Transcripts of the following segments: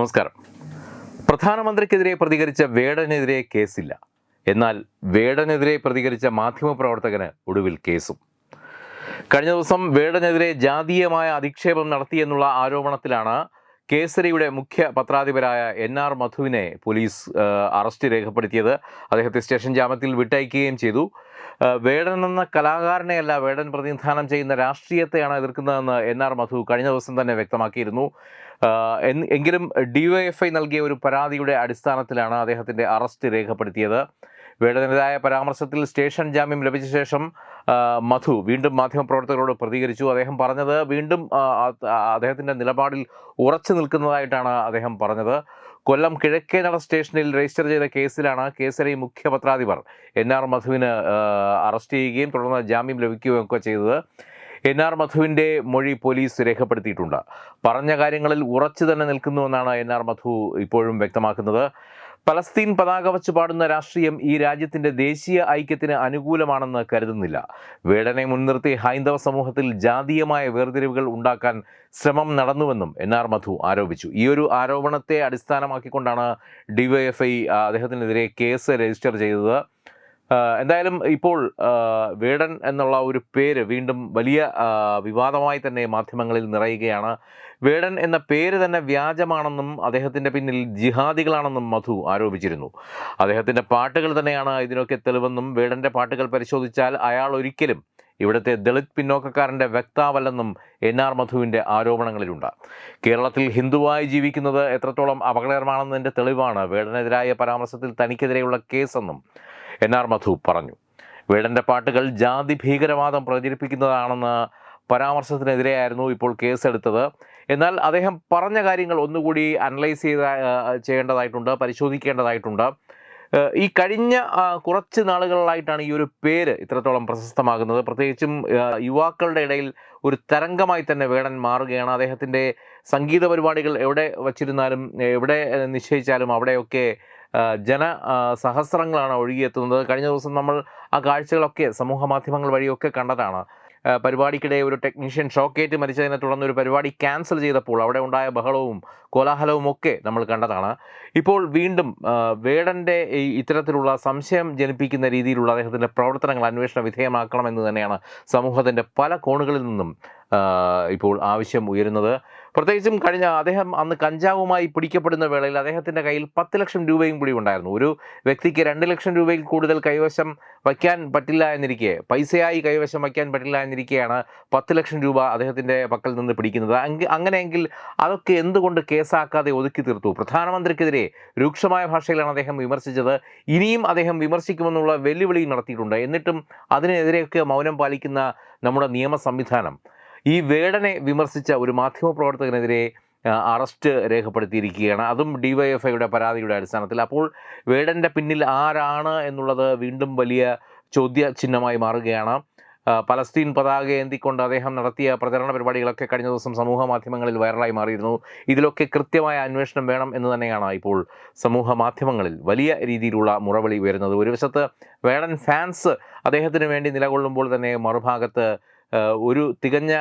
നമസ്കാരം. പ്രധാനമന്ത്രിക്കെതിരെ പ്രതികരിച്ച വേടനെതിരെ കേസില്ല. എന്നാൽ വേടനെതിരെ പ്രതികരിച്ച മാധ്യമപ്രവർത്തകന് ഒടുവിൽ കേസും. കഴിഞ്ഞ ദിവസം വേടനെതിരെ ജാതീയമായ അധിക്ഷേപം നടത്തിയെന്നുള്ള ആരോപണത്തിലാണ് കേസരിയുടെ മുഖ്യ പത്രാധിപരായ എൻ ആർ മധുവിനെ പോലീസ് അറസ്റ്റ് രേഖപ്പെടുത്തിയത്. അദ്ദേഹത്തെ സ്റ്റേഷൻ ജാമ്യത്തിൽ വിട്ടയക്കുകയും ചെയ്തു. വേടൻ എന്ന കലാകാരനെയല്ല വേടൻ പ്രതിനിധാനം ചെയ്യുന്ന രാഷ്ട്രീയത്തെയാണ് എതിർക്കുന്നതെന്ന് എൻ ആർ മധു കഴിഞ്ഞ ദിവസം തന്നെ വ്യക്തമാക്കിയിരുന്നു. എങ്കിലും ഡിവൈഎഫ്ഐ നൽകിയ ഒരു പരാതിയുടെ അടിസ്ഥാനത്തിലാണ് അദ്ദേഹത്തിന്റെ അറസ്റ്റ് രേഖപ്പെടുത്തിയത്. വേടനെതിരായ പരാമർശത്തിൽ സ്റ്റേഷൻ ജാമ്യം ലഭിച്ച ശേഷം മധു വീണ്ടും മാധ്യമപ്രവർത്തകരോട് പ്രതികരിച്ചു. അദ്ദേഹം പറഞ്ഞത് വീണ്ടും അദ്ദേഹത്തിന്റെ നിലപാടിൽ ഉറച്ചു നിൽക്കുന്നതായിട്ടാണ് അദ്ദേഹം പറഞ്ഞത്. കൊല്ലം കിഴക്കേനട സ്റ്റേഷനിൽ രജിസ്റ്റർ ചെയ്ത കേസിലാണ് കേസരി മുഖ്യ പത്രാധിപർ എൻ ആർ മധുവിന് അറസ്റ്റ് ചെയ്യുകയും തുടർന്ന് ജാമ്യം ലഭിക്കുകയും ഒക്കെ ചെയ്തത്. എൻ ആർ മധുവിന്റെ മൊഴി പോലീസ് രേഖപ്പെടുത്തിയിട്ടുണ്ട്. പറഞ്ഞ കാര്യങ്ങളിൽ ഉറച്ചു തന്നെ നിൽക്കുന്നുവെന്നാണ് എൻ ആർ മധു ഇപ്പോഴും വ്യക്തമാക്കുന്നത്. പലസ്തീൻ പതാക വച്ച് പാടുന്ന രാഷ്ട്രീയം ഈ രാജ്യത്തിന്റെ ദേശീയ ഐക്യത്തിന് അനുകൂലമാണെന്ന് കരുതുന്നില്ല. വേടനെ മുൻനിർത്തി ഹൈന്ദവ സമൂഹത്തിൽ ജാതീയമായ വേർതിരിവുകൾ ഉണ്ടാക്കാൻ ശ്രമം നടന്നുവെന്നും എൻ ആർ മധു ആരോപിച്ചു. ഈ ഒരു ആരോപണത്തെ അടിസ്ഥാനമാക്കിക്കൊണ്ടാണ് ഡിവൈഎഫ്ഐ അദ്ദേഹത്തിനെതിരെ കേസ് രജിസ്റ്റർ ചെയ്തത്. എന്തായാലും ഇപ്പോൾ വേടൻ എന്നുള്ള ഒരു പേര് വീണ്ടും വലിയ വിവാദമായി തന്നെ മാധ്യമങ്ങളിൽ നിറയുകയാണ്. വേടൻ എന്ന പേര് തന്നെ വ്യാജമാണെന്നും അദ്ദേഹത്തിന്റെ പിന്നിൽ ജിഹാദികളാണെന്നും മധു ആരോപിച്ചിരുന്നു. അദ്ദേഹത്തിന്റെ പാട്ടുകൾ തന്നെയാണ് ഇതിനൊക്കെ തെളിവെന്നും വേടന്റെ പാട്ടുകൾ പരിശോധിച്ചാൽ അയാൾ ഒരിക്കലും ഇവിടുത്തെ ദളിത് പിന്നോക്കക്കാരന്റെ വ്യക്താവല്ലെന്നും എൻ ആർ മധുവിന്റെ ആരോപണങ്ങളിലുണ്ട്. കേരളത്തിൽ ഹിന്ദുവായി ജീവിക്കുന്നത് എത്രത്തോളം അപകടകരമാണെന്നതിന്റെ തെളിവാണ് വേടനെതിരായ പരാമർശത്തിൽ തനിക്കെതിരെയുള്ള കേസെന്നും എൻ ആർ മധു പറഞ്ഞു. വേടന്റെ പാട്ടുകൾ ജാതി ഭീകരവാദം പ്രചരിപ്പിക്കുന്നതാണെന്ന് പരാമർശത്തിനെതിരെയായിരുന്നു ഇപ്പോൾ കേസെടുത്തത്. എന്നാൽ അദ്ദേഹം പറഞ്ഞ കാര്യങ്ങൾ ഒന്നുകൂടി അനലൈസ് ചെയ്ത ചെയ്യേണ്ടതായിട്ടുണ്ട് പരിശോധിക്കേണ്ടതായിട്ടുണ്ട്. ഈ കഴിഞ്ഞ കുറച്ച് നാളുകളിലായിട്ടാണ് ഈ ഒരു പേര് ഇത്രത്തോളം പ്രശസ്തമാകുന്നത്. പ്രത്യേകിച്ചും യുവാക്കളുടെ ഇടയിൽ ഒരു തരംഗമായി തന്നെ വേടൻ മാറുകയാണ്. അദ്ദേഹത്തിന്റെ സംഗീത പരിപാടികൾ എവിടെ വച്ചിരുന്നാലും എവിടെ നിശ്ചയിച്ചാലും അവിടെയൊക്കെ ജന സഹസ്രങ്ങളാണ് ഒഴുകിയെത്തുന്നത്. കഴിഞ്ഞ ദിവസം നമ്മൾ ആ കാഴ്ചകളൊക്കെ സമൂഹ മാധ്യമങ്ങൾ വഴിയൊക്കെ കണ്ടതാണ്. പരിപാടിക്കിടെ ഒരു ടെക്നീഷ്യൻ ഷോക്കേറ്റ് മരിച്ചതിനെ തുടർന്ന് ഒരു പരിപാടി ക്യാൻസൽ ചെയ്തപ്പോൾ അവിടെ ഉണ്ടായ ബഹളവും കോലാഹലവും ഒക്കെ നമ്മൾ കണ്ടതാണ്. ഇപ്പോൾ വീണ്ടും വേടന്റെ ഈ ഇത്തരത്തിലുള്ള സംശയം ജനിപ്പിക്കുന്ന രീതിയിലുള്ള അദ്ദേഹത്തിന്റെ പ്രവർത്തനങ്ങൾ അന്വേഷണ വിധേയമാക്കണമെന്ന് തന്നെയാണ് സമൂഹത്തിന്റെ പല കോണുകളിൽ നിന്നും ഇപ്പോൾ ആവശ്യം ഉയരുന്നത്. പ്രത്യേകിച്ചും കഴിഞ്ഞ അദ്ദേഹം അന്ന് കഞ്ചാവുമായി പിടിക്കപ്പെടുന്ന വേളയിൽ അദ്ദേഹത്തിന്റെ കയ്യിൽ പത്ത് ലക്ഷം രൂപയും കൂടി ഉണ്ടായിരുന്നു. ഒരു വ്യക്തിക്ക് രണ്ട് ലക്ഷം രൂപയിൽ കൂടുതൽ കൈവശം വയ്ക്കാൻ പറ്റില്ല എന്നിരിക്കെ പൈസയായി കൈവശം വയ്ക്കാൻ പറ്റില്ല എന്നിരിക്കെയാണ് പത്ത് ലക്ഷം രൂപ അദ്ദേഹത്തിന്റെ പക്കൽ നിന്ന് പിടിക്കുന്നത്. അങ്ങനെയെങ്കിൽ അതൊക്കെ എന്തുകൊണ്ട് കേസാക്കാതെ ഒതുക്കി തീർത്തു? പ്രധാനമന്ത്രിക്കെതിരെ രൂക്ഷമായ ഭാഷയിലാണ് അദ്ദേഹം വിമർശിച്ചത്. ഇനിയും അദ്ദേഹം വിമർശിക്കുമെന്നുള്ള വെല്ലുവിളി നടത്തിയിട്ടുണ്ട്. എന്നിട്ടും അതിനെതിരെയൊക്കെ മൗനം പാലിക്കുന്ന നമ്മുടെ നിയമ സംവിധാനം ഈ വേടനെ വിമർശിച്ച ഒരു മാധ്യമപ്രവർത്തകനെതിരെ പ്രവർത്തകനെതിരെ അറസ്റ്റ് രേഖപ്പെടുത്തിയിരിക്കുകയാണ്. അതും ഡിവൈഎഫ്ഐയുടെ പരാതിയുടെ അടിസ്ഥാനത്തിൽ. അപ്പോൾ വേടന്റെ പിന്നിൽ ആരാണ് എന്നുള്ളത് വീണ്ടും വലിയ ചോദ്യ ചിഹ്നമായി മാറുകയാണ് പലസ്തീൻ പതാക ഏന്തിക്കൊണ്ട് അദ്ദേഹം നടത്തിയ പ്രചരണ പരിപാടികളൊക്കെ കഴിഞ്ഞ ദിവസം സമൂഹ മാധ്യമങ്ങളിൽ വൈറലായി മാറിയിരുന്നു. ഇതിലൊക്കെ കൃത്യമായ അന്വേഷണം വേണം എന്ന് തന്നെയാണ് ഇപ്പോൾ സമൂഹ മാധ്യമങ്ങളിൽ വലിയ രീതിയിലുള്ള മുറവിളി ഉയരുന്നത്. ഒരു വശത്ത് വേടൻ ഫാൻസ് അദ്ദേഹത്തിന് വേണ്ടി നിലകൊള്ളുമ്പോൾ തന്നെ മറുഭാഗത്ത് ഒരു തികഞ്ഞ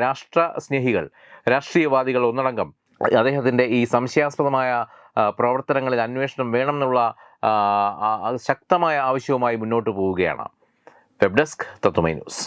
രാഷ്ട്ര സ്നേഹികൾ രാഷ്ട്രീയവാദികൾ ഒന്നടങ്കം അദ്ദേഹത്തിന്റെ ഈ സംശയാസ്പദമായ പ്രവർത്തനങ്ങളിൽ അന്വേഷണം വേണമെന്നുള്ള ശക്തമായ ആവശ്യവുമായി മുന്നോട്ട് പോവുകയാണ്. Web desk Tatwamayi news.